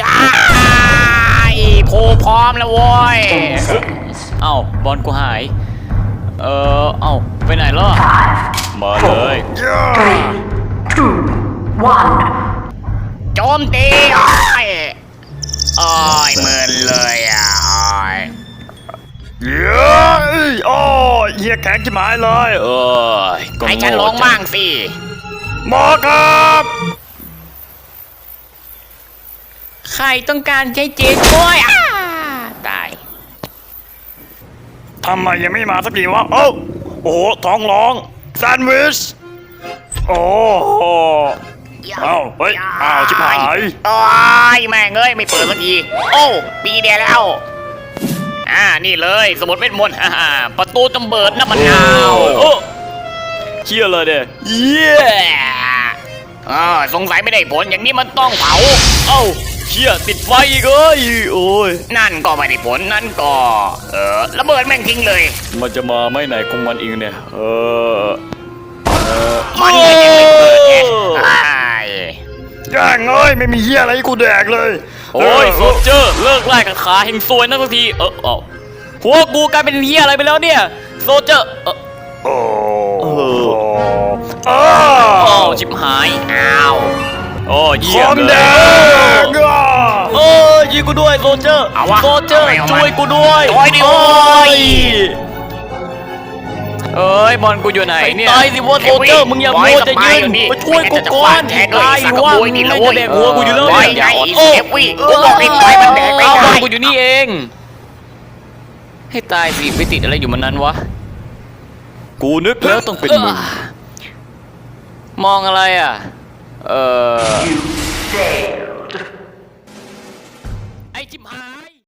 ยายโพพร้อมแล้วโว้ย เอ้าบอลกูหาย เออเอ้าไปไหนแล้วอะมาเลยโจมตีโอ้ยโอ้ยเมินเลยอะโอ้ยเย้ยโอ้ยเฮียแข็งจิ๋หมายเลยเอ้ยให้ฉันลงบ้างสิหมอครับ ใครต้องการใช้เจนโอ้ยอะตาย ทำไมยังไม่มาสักทีวะ โอ้าโอ้โหท้องร้องแซนด์วิช โอ้โหเอ้าเฮ้ยอ้าวชิบหายโอ้ยแม่งเอ้ยไม่เปิดสักทีโอ้ปีเดียวแล้ว อ่านี่เลยสมุดเวทมนต์ฮ่าฮ่าประตูจำเบิดน้ำมันนาวโอ้เชี่ยเลยเด้เย้อ่าสงสัยไม่ได้ผลอย่างนี้มันต้องเผา เอ้าเชี่ยติดไฟอีกเอ้ยโอ้ยนั่นก็ไม่ได้ผลนั่นก็ เออระเบิดแม่งทิ้งเลย มันจะมาไม่ไหนของมันเองเนี่ย เออมันก็ยังไม่เปิดไงอ้ายแย่งเอ้ยไม่มีเฮียอะไรให้กูแดกเลยโอ้ยเโซลเจอร์เลิกไล่กับขาเฮงซวยนั่นสักทีเออเอ้าหัวกูกลายเป็นเฮียอะไรไปแล้วเนี่ยโซลเจอร์เออโอ้เอโอ้โอ้ชิบหายอ้าวโอ้คเยี่ยอมมเลแดยงอะโอ้ ยยิงกูด้วยโซลเจอร์เอาวะโซลเจอร์เอาไงเอามันช่วยกูด้วยช่วยดิโว้ย เอ้ยบอลกูอยู่ไหนเนี่ย ตายสิว่าโซลเจอร์มึงอย่ามัวจะยืนมาช่วยกูก่อนแทงเลยตายสักกระว่าบุยนี่มึนะงโว้ยจะแดกหัวกูอยู่แล้วไว้เนี่ยไงโอ้เซฟวี่กูบอกให้ต่อยมันแดกไม่เอาบอได้ลกูอยู่นี่เอง ให้ตายสิไปติดอะไรอยู่มันนั้นวะ กูนึกแล้วต้องเป็นมึง มองอะไรอะ เออ